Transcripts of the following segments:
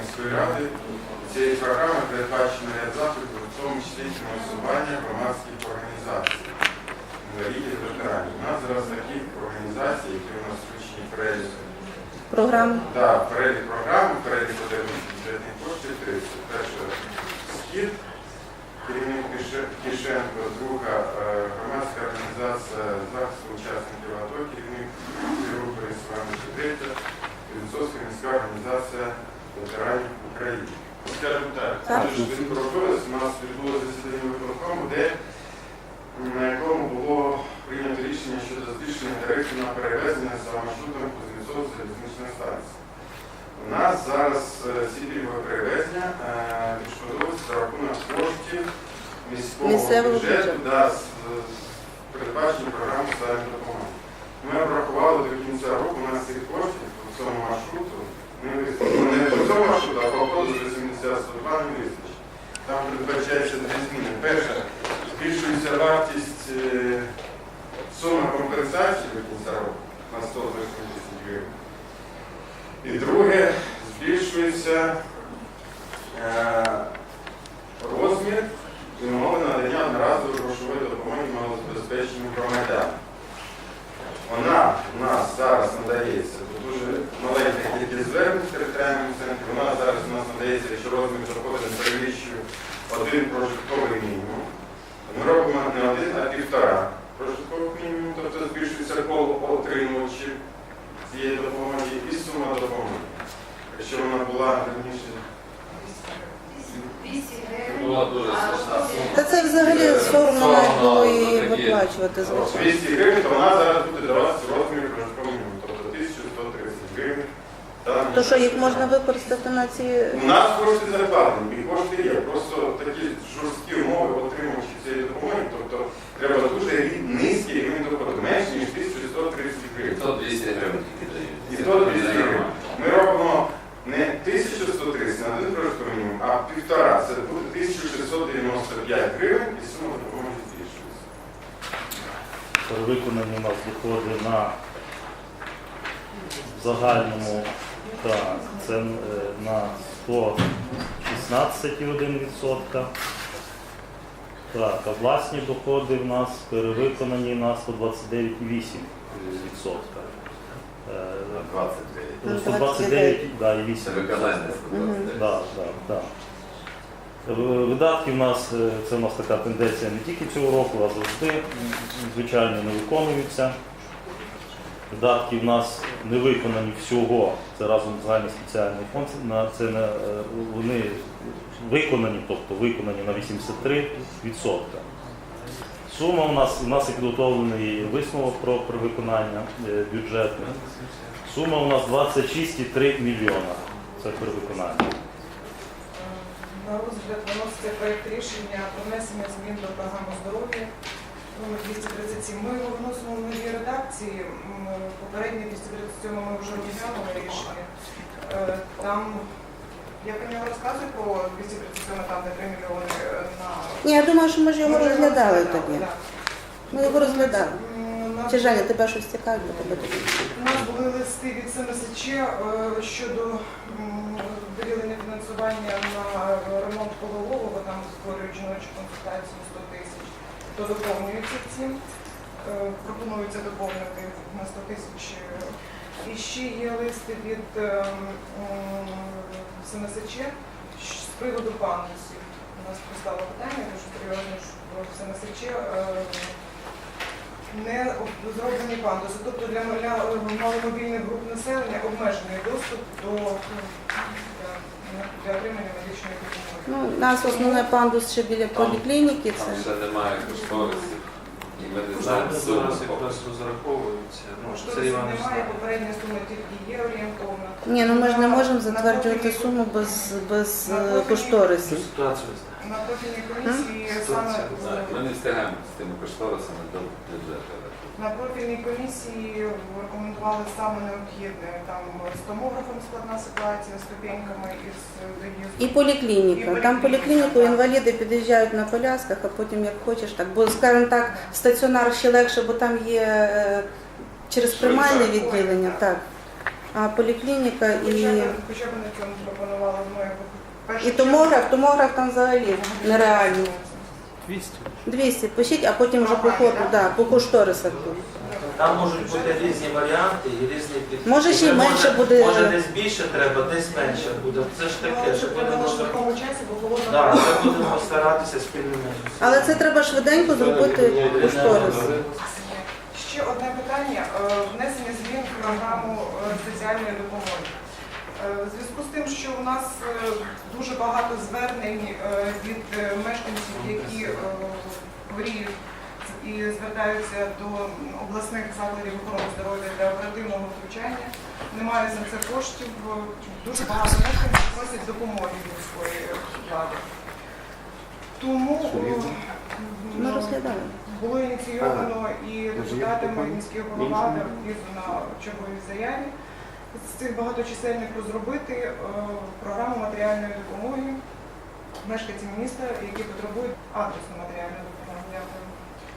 міської ради. Цієї програми передбачено ряд заходів, в тому числі фінансування громадських організацій, інвалідів, ветеранів. У нас зараз такі організації, які у нас включені перелік Програми. Да, перелік програми, перелік бюджетних коштів 30. Перша схід, керівник Кише- Кишенко, друга е, громадська організація захисту учасників АТО, керівник групи Іванович, третя, Вінцовська міська організація ветеранів України. Скажімо так, дуже швидко робилось. У нас відбулося засідання виконкому, де на якому було прийнято рішення щодо збільшення тарифів на перевезення за маршрутом Кузнецов залізничної станції. У нас зараз е, ці пільгові перевезення е, відшкодовуються за рахунок коштів міського бюджету да, передбачення програми соціальної допомоги. Ми обрахували до кінця року у нас цих коштів по цьому маршруту не по цьому маршруту, а по обходу до 72 не вистачить. Там передбачається дві. Перше, збільшується вартість е, сума компенсації на 138 тисяч гривень. І друге, збільшується е, розмір і умови надання одноразової грошової допомоги малозабезпеченим громадянам. Вона у нас зараз надається маленька в територіальному центрі. Вона зараз у нас надається, якщо розмір доходу не перевищує один прожитковий мінімум. Ми робимо не один, а півтора прожиткових мінімум, тобто збільшується коло отримувачів цієї допомоги і сума допомоги. Якщо вона була раніше 200 гривень. Була дуже. Та це взагалі соромно навіть і виплачувати, звичайно. 200 гривень, то вона зараз буде даватися в розмірі прожиткового мінімуму, тобто 1130 гривень. Там То що їх можна використати на ці. У нас кошти закладені, і кошти є. Просто такі жорсткі умови отримувачі цієї допомоги, тобто треба дуже низький рівень доходу, менше ніж 1130 гривень. То 200 гривень. І то 200 гривень. Ми робимо не 1130 на один прожитковий мінімум, а півтора. Це буде 1695 гривень і сума допомоги збільшується. Виконані у нас доходи на в загальному це е, на 116,1%. Так, а власні доходи в нас перевиконані на 129,8%. Е, 29. Ну, 129, да, і 8. Це виконання Мгм. 129. Да, да, да. Видатки в нас, е, це в нас така тенденція не тільки цього року, а завжди звичайно не виконуються. Видатки в нас не виконані всього, це разом з загальний спеціальний фонд, на це на, е, вони виконані, тобто виконані на 83%. Сума у нас, у нас є підготовлений висновок про, про виконання е, бюджету. Сума у нас 26,3 мільйона. Це при виконанні. На розгляд виноситься проєкт рішення про внесення змін до програми здоров'я номер 237. Ми його вносимо в новій редакції. Попереднє 237 ми вже розглянули рішення. Е, Там, я про нього розказую про 237, там де 3 мільйони е, на... Ні, я думаю, що ми ж його Ми розглядали тоді. так. Ми його розглядали. М, на- Чи Женя, тебе щось цікавить, бо тебе тут. У нас були листи від СМСЧ е, щодо м, виділення фінансування на ремонт полового, там створюють жіночу консультацію 100 тисяч, то доповнюється цим. Е, Пропонується доповнити на 100 тисяч. І ще є листи від е, м, СМСЧ щ- з приводу пандусів. У нас постало питання, дуже серйозно, що в СМСЧ е, не зроблені пандуси. Тобто для, маломобільних груп населення обмежений доступ до ну, для отримання медичної допомоги. Ну, у нас основний пандус ще біля поліклініки. Там Це ще немає кошторисів. І ми не знаємо суми. Зараз якраз розраховуються. Ну, Що це Іван немає, попередня сума тільки є орієнтовна. ні, ну ми ж не можемо затверджувати суму без, без е, кошторисів. Ситуацію На профільній комісії саме Ми не встигаємо з тими кошторисами до бюджету. На профільній комісії рекомендували саме необхідне там з томографом складна ситуація, з ступеньками із доїздом. І поліклініка. І Там поліклініку інваліди під'їжджають на колясках, а потім як хочеш так. Бо, скажімо так, стаціонар ще легше, бо там є е, через приймальне відділення. Так. А поліклініка і, Хоча б, на цьому пропонувала моя перша і томограф, томограф там взагалі нереально. 200. 200 пишіть, а потім вже по ходу, да, по кошторисах. тут. Там можуть бути різні варіанти і різні підходи. Може, ще й менше буде. Може десь більше треба, десь менше буде. Це ж таке, Ну, що будемо в такому часі, бо холодно. Да, це будемо старатися спільними зусиллями. Але це треба швиденько зробити кошторис. Ще одне питання. Е, Внесення змін в програму е, соціальної допомоги. Е, В зв'язку з тим, що у нас е, дуже багато звернень е, від мешканців, які е, хворіють і звертаються до обласних закладів охорони здоров'я для оперативного втручання, немає за це коштів. Дуже багато мешканців просять допомоги від міської влади. Тому ну, було ініційовано і депутатами і міський голова візу на черговій заяві з цих багаточисельних розробити е, програму матеріальної допомоги мешканцям міста, які потребують адресну матеріальну допомогу,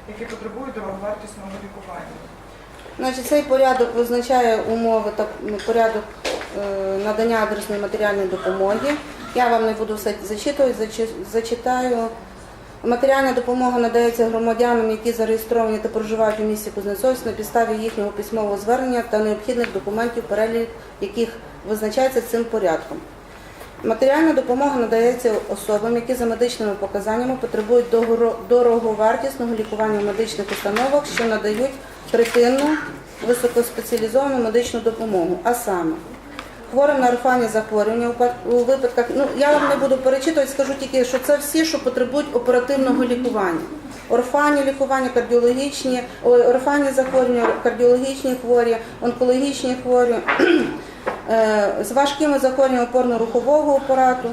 які потребують дороговартісного лікування. Значить, цей порядок визначає умови та порядок е, надання адресної матеріальної допомоги. Я вам не буду все зачитувати, зачитаю. Матеріальна допомога надається громадянам, які зареєстровані та проживають у місті Кузнецовськ на підставі їхнього письмового звернення та необхідних документів, перелік яких визначається цим порядком. Матеріальна допомога надається особам, які за медичними показаннями потребують дороговартісного лікування в медичних установах, що надають третинну високоспеціалізовану медичну допомогу, а саме хворим на орфанні захворювання у випадках. Ну я вам не буду перечитувати, скажу тільки, що це всі, що потребують оперативного лікування. Орфанні лікування, кардіологічні, орфанні захворювання, кардіологічні хворі, онкологічні хворі, е, з важкими захворюваннями опорно-рухового апарату,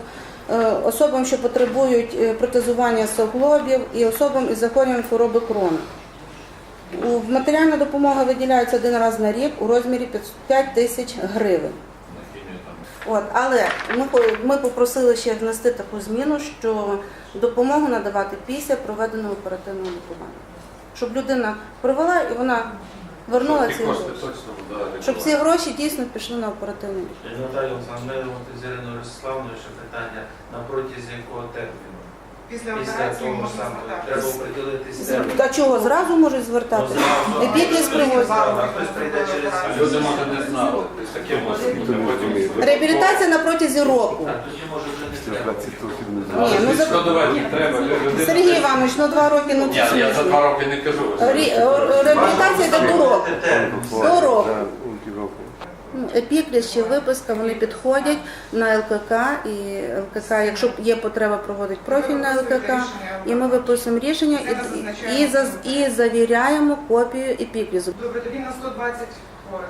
е, особам, що потребують е, протезування суглобів і особам із захворюванням хвороби крона. Матеріальна допомога виділяється один раз на рік у розмірі 5 тисяч гривень. От, але ми, по- ми попросили ще внести таку зміну, що допомогу надавати після проведеного оперативного лікування. Щоб людина провела і вона вернула ці гроші. Щоб ці гроші дійсно пішли на оперативне лікування. Наталія Олександровна, ми з Іриною Ростиславною ще питання, на протязі якого терміну? Після Після операції того можна звертатися. треба оприділитись термін. Та чого зразу можуть Ну, звертатися? привозять. хтось прийде через люди, може, не знали. Таке може бути потім. Реабілітація на протязі року. Так, тоді може вже не треба. Ні, ну, за- Відшкодувати треба. людина- Сергій Іванович, ну два роки, ну Ні, я за два роки не кажу. Рі- Реабілітація йде до року. До року. Ну, Епікліс чи виписка, вони підходять на ЛКК і ЛКК, якщо є потреба, проводить профільна ЛКК, і ми виписуємо рішення і, і, і, і завіряємо копію епіклізу. Добре, тоді на 120 хворих.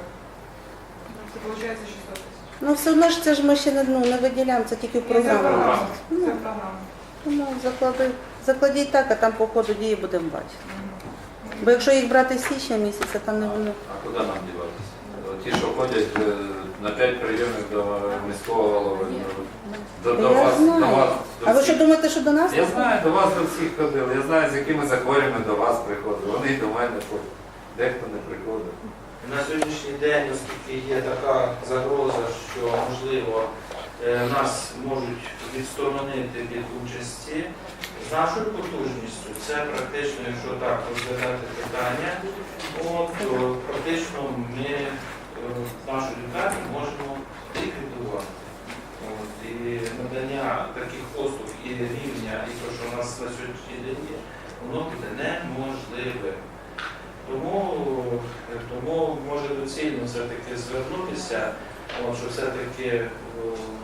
Це виходить 600 тисяч. Ну все одно ж це ж ми ще не, ну, не виділяємо, це тільки в Ні, Це програму. програма. Ну. Тому заклади, закладіть так, а там по ходу дії будемо бачити. Бо якщо їх брати з січня місяця, там не воно. А куди нам діватися? Ті, що ходять е, на п'ять прийомів до міського голови. До, до Я вас, до вас. до А ви всіх. що думаєте, що до нас? Я знаю, до вас до всіх ходили. Я знаю, з якими захворюваннями до вас приходили. Вони і до мене ходять. Дехто не приходить. На сьогоднішній день, оскільки є така загроза, що можливо е, нас можуть відсторонити від участі, з нашою потужністю це практично, якщо так розглядати питання, от, то практично ми нашу лікарню можемо ліквідувати. І надання таких послуг і рівня, і те, що у нас на сьогоднішній день є, воно буде неможливе. Тому, е, тому може доцільно все-таки звернутися, що все-таки е,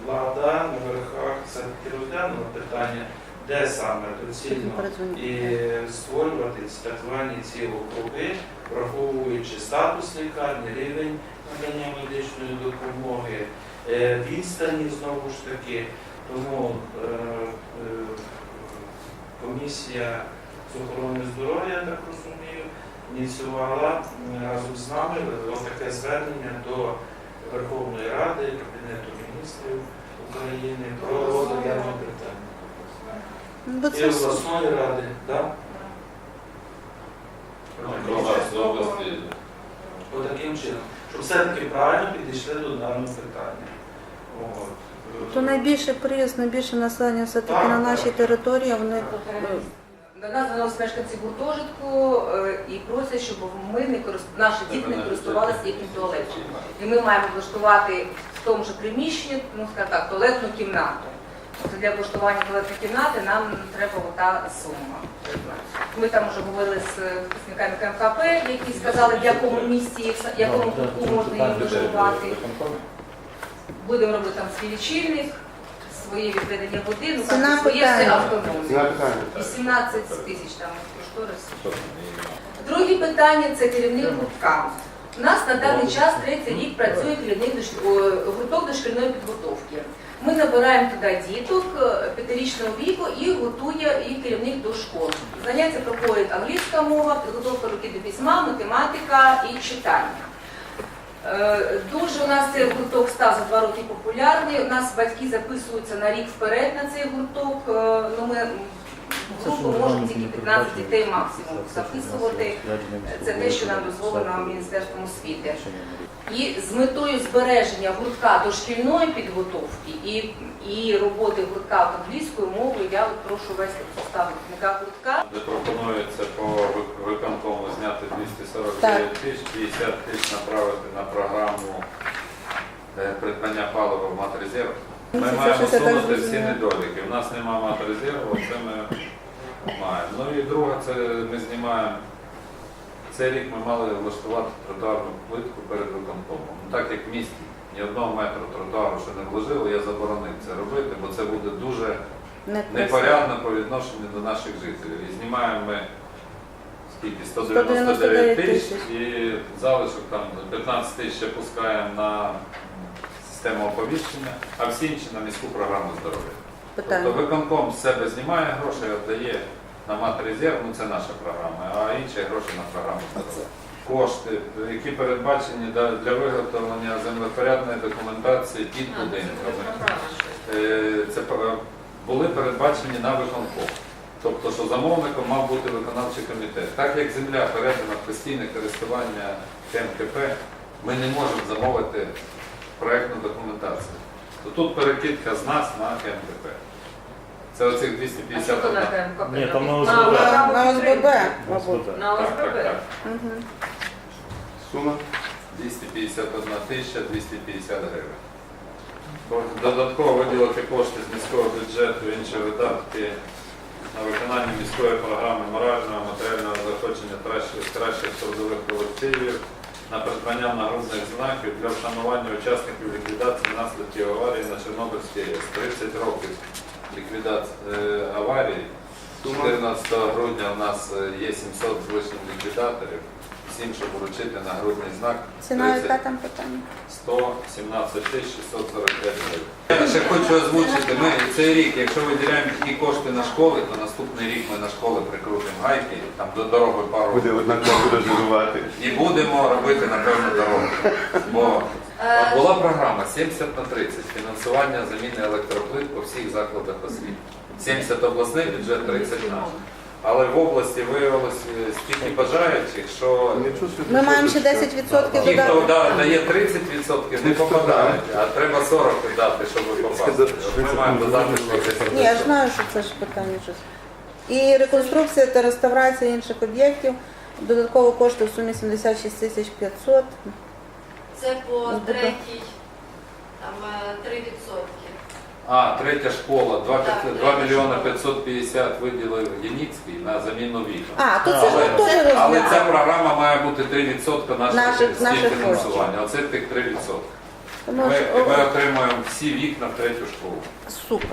влада на верхах все-таки розглянула питання, де саме доцільно і створювати так звані ці округи, враховуючи статус лікарні, рівень надання медичної допомоги, е, відстані знову ж таки. Тому е, е, комісія з охорони здоров'я, я так розумію, ініціювала разом з нами таке звернення до Верховної Ради, Кабінету міністрів України про розгляд питання. Бо І це ж- обласної ради, так? Вас, області. Отаким чином. щоб все-таки правильно підійшли до даного питання. От. То найбільший приїзд, найбільше населення все-таки на нашій території, вони До нас звернулися мешканці гуртожитку е, і просять, щоб ми не корист... наші діти не користувалися їхнім туалетом. І ми маємо влаштувати в тому ж приміщенні, ну скажімо так, туалетну кімнату. От для влаштування туалетної кімнати нам треба ота сума. Ми там вже говорили з представниками КМКП, які сказали, в якому місці, в якому кутку можна її влаштувати. Будемо робити там свій лічильник, своє відведення води, ну Ціна своє все питання. автономне. 18 тисяч там кошторис. Друге питання це керівник гуртка. У нас на даний час третій рік працює керівник дош- о, гурток дошкільної підготовки. Ми набираємо туди діток е, п'ятирічного віку і готує і керівник до школи. Заняття проходять англійська мова, підготовка руки до письма, математика і читання. Е, Дуже у нас цей гурток став за два роки популярний. У нас батьки записуються на рік вперед на цей гурток. Е, Ну, ми групу можемо тільки 15 дітей максимум записувати. Це те, що нам дозволено Міністерством освіти. І з метою збереження гуртка дошкільної підготовки і, і роботи гуртка англійською мовою, я от прошу вести в состав керівника гуртка. Де пропонується по вик- виконкому зняти 249 тисяч, 50 тисяч направити на програму е, придбання палива в матрезерв. Ми Це маємо усунути всі недоліки. У нас немає матрезерву, це ми маємо. Ну і друге, це ми знімаємо. Цей рік ми мали влаштувати тротуарну плитку перед виконкомом. Ну, так як в місті ні одного метру тротуару ще не вложили, я заборонив це робити, бо це буде дуже непорядно по відношенню до наших жителів. І знімаємо ми скільки 199 199 тисяч і залишок там 15 тисяч ще пускаємо на систему оповіщення, а всі інші на міську програму здоров'я. Тобто виконком з себе знімає гроші, віддає на матрезерв, ну це наша програма, а інші гроші на програму. Кошти, які передбачені для виготовлення землепорядної документації під будинками. Е, це були передбачені на виконком. Тобто, що замовником мав бути виконавчий комітет. Так як земля передана в постійне користування КМКП, ми не можемо замовити проєктну документацію. То тут перекидка з нас на КМКП. Це оцих 250 що на. КМКП? Ні, там на А, ОСББ. На ОСББ. На Так, так, ОСББ. так. Мгм. Сума? 251 тисяча 250 гривень. Додатково виділити кошти з міського бюджету, інші видатки на виконання міської програми морального, матеріального заохочення кращих, кращих трудових колективів, на придбання нагрудних знаків для вшанування учасників ліквідації наслідків аварії на Чорнобильській АЕС. 30 років ліквідації е, аварії. 14 грудня у нас є 700 з лишнім ліквідаторів. Всім, щоб вручити нагрудний знак. Ціна 30 яка там питання? 117 тисяч 645 гривень. Я ще хочу озвучити, ми цей рік, якщо виділяємо такі кошти на школи, то наступний рік ми на школи прикрутимо гайки, там до дороги пару Буде однаково буде жирувати. і будемо робити напевно дорогу. Бо була програма 70 на 30, фінансування заміни електроплит по всіх закладах освіти. 70 обласний бюджет 30 наш. Але в області виявилось е, стільки бажаючих, що Ми маємо ще 10% Ті, хто додати. да- дає 30%, не попадають, а треба 40 дати, щоб попасти. Ми маємо додати 30%. Ні, я ж знаю, що це ж питання щось. І реконструкція та реставрація інших об'єктів. Додатково кошти в сумі 76 тисяч 500. Це по третій, там е, 3 відсотки. А, третя школа, 2, Так, 2 третя мільйони школа. 550 виділив Яніцький на заміну вікон. А, то це ж Але, ми теж але ця розглянули. програма має бути 3% наших, Наших- наших співфінансування. Оце тих 3%. Тому Ми, що- ми отримуємо всі вікна в третю школу. Супер.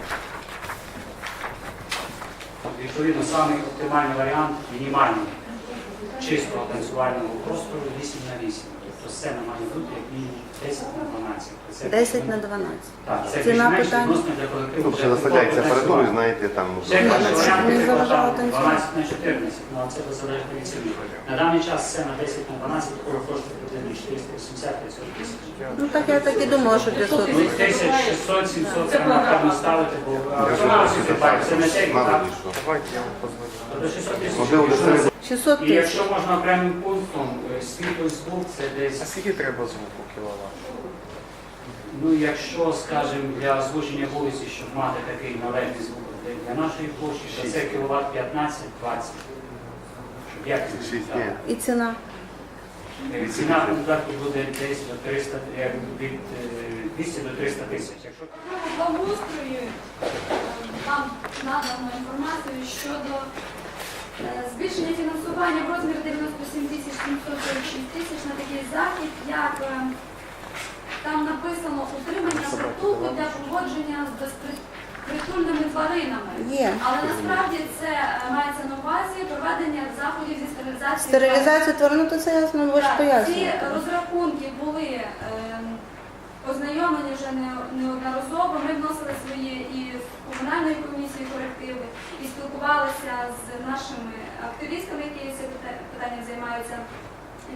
Відповідно, самий оптимальний варіант мінімальний чистого танцювального простору 8 на 8. Тобто сцена має бути як мінімум 10 на 12. Це 10 на 12. Так, це Ціна більш-менш питання? відносно для колективу. Ну, заставляється готового знаєте, там. Ще краще Не варіант, заважало там танцювати. 12 на 14, ну а це залежить від ціни. На даний час сцена 10 на 12 такого коштує приблизно 480-500 тисяч. Ну так я так і думала, що 500 Ну, тисяч. 1600-700 треба напевно ставити, бо це не цей, Мало так? ли що. Тобто 600 тисяч. Можливо, якщо десь Шістсот І тисяч. якщо можна окремим пунктом, е, світлий звук це десь десь скільки треба звуку кіловат? Ну, якщо, скажімо, для озвучення вулиці, щоб мати такий належний звук для- для нашої площі, то це кіловат 15-20. Щоб якісно звучало. І ціна. Е, Ціна контракту буде десь до 300, е, від е, 200 до 300 тисяч. Якщо е, нам надано інформацію щодо е, збільшення фінансування в розмірі 97 тисяч 746 тисяч на такий захід, як е, там написано утримання притулку для поводження з безпритульними тваринами. Є. Але насправді це е, мається на увазі проведення заходів зі стерилізації. Стерилізацію тварин, ну то це ясно, ви ж Так, Ці пояснюєте. розрахунки були ем, ознайомлені вже не- неодноразово. Ми вносили свої і в комунальної комісії корективи, спілкувалися з нашими активістами, які цим пита- питанням займаються. І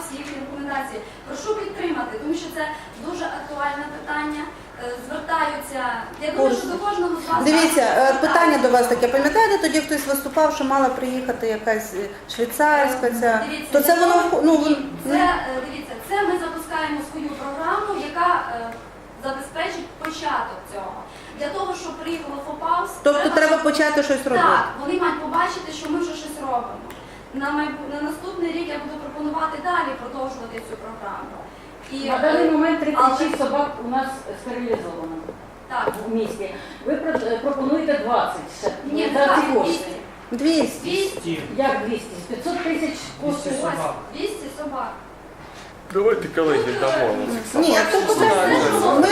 всі їхні рекомендації. Прошу підтримати, тому що це дуже актуальне питання. Е, Звертаються. Я думаю, що до кожного з вас Дивіться, е, питання до вас таке. Пам'ятаєте, тоді хтось виступав, що мала приїхати якась е, швейцарська ця. Дивіться, То це воно ну це дивіться, це ми запускаємо свою програму, яка забезпечить початок цього. Для того, щоб приїхало ФОПАВС, тобто треба почати щось робити. так, вони мають побачити, що ми вже щось робимо. На майбу... на наступний рік я буду пропонувати далі продовжувати цю програму. І На даний е, момент 36 але- собак у нас стерилізовано так, в місті. Ви е, пропонуєте 20 ще ні, 20, кошти. 200. 200, Як 200? 500 тисяч коштує. ось, 200 собак. Давайте, колеги, дамо. Ні, це ми,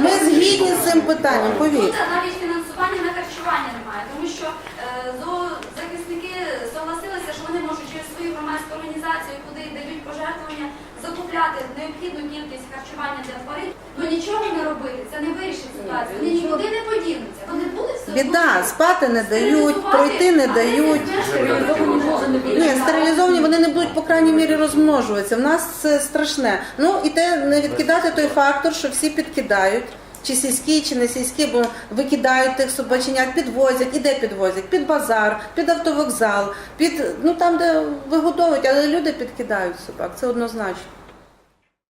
ми згідні з цим питанням, Тут повірте. навіть фінансування на харчування немає, тому що е, зоозахисники согласилися, що вони можуть через свою громадську організацію, куди дають пожертвування, закупляти необхідну кількість харчування для тварин. Ну нічого не робити, це не вирішить ситуацію. Вони нікуди не подінуться. Вони будуть все одно Біда, спати не дають, пройти не дають. Не. Ні, стерилізовані вони не будуть, по крайній мірі, розмножуватися. В нас це страшне. Ну і те не відкидати той фактор, що всі підкидають. Чи сільські, чи не сільські, бо викидають тих собаченят, підвозять. І де підвозять? Під базар, під автовокзал, під ну там, де вигодовують, але люди підкидають собак. Це однозначно.